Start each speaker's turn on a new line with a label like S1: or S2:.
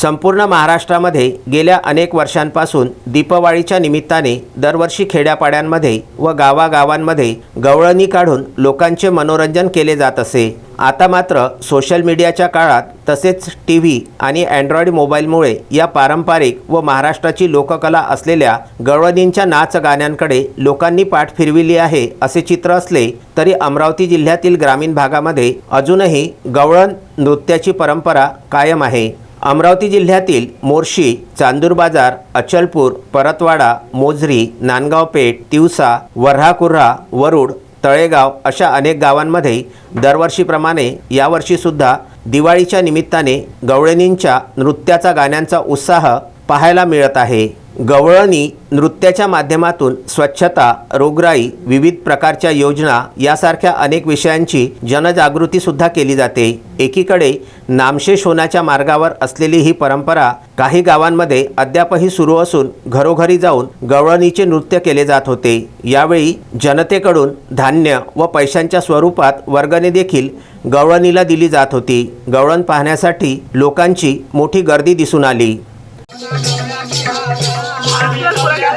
S1: संपूर्ण महाराष्ट्रामध्ये गेल्या अनेक वर्षांपासून दीपवाळीच्या निमित्ताने दरवर्षी खेड्यापाड्यांमध्ये व गावागावांमध्ये गवळणी काढून लोकांचे मनोरंजन केले जात असे. आता मात्र सोशल मीडियाच्या काळात तसेच टी व्ही आणि अँड्रॉइड मोबाईलमुळे या पारंपरिक व महाराष्ट्राची लोककला असलेल्या गवळणींच्या नाच गाण्यांकडे लोकांनी पाठ फिरविली आहे असे चित्र असले तरी अमरावती जिल्ह्यातील ग्रामीण भागामध्ये अजूनही गवळण नृत्याची परंपरा कायम आहे. अमरावती जिल्ह्यातील मोर्शी चांदूर बाजार अचलपूर परतवाडा मोझरी नांदगाव पेठ तिवसा वर्हाकुर्हा वरुड तळेगाव अशा अनेक गावांमध्ये दरवर्षीप्रमाणे यावर्षीसुद्धा दिवाळीच्या निमित्ताने गवळणींच्या नृत्याचा गाण्यांचा उत्साह पाहायला मिळत आहे. गवळणी नृत्याच्या माध्यमातून स्वच्छता रोगराई विविध प्रकारच्या योजना यासारख्या अनेक विषयांची जनजागृतीसुद्धा केली जाते. एकीकडे नामशेष होण्याच्या मार्गावर असलेली ही परंपरा काही गावांमध्ये अद्यापही सुरू असून घरोघरी जाऊन गवळणीचे नृत्य केले जात होते. यावेळी जनतेकडून धान्य व पैशांच्या स्वरूपात वर्गणी देखील गवळणीला दिली जात होती. गवळण पाहण्यासाठी लोकांची मोठी गर्दी दिसून आली.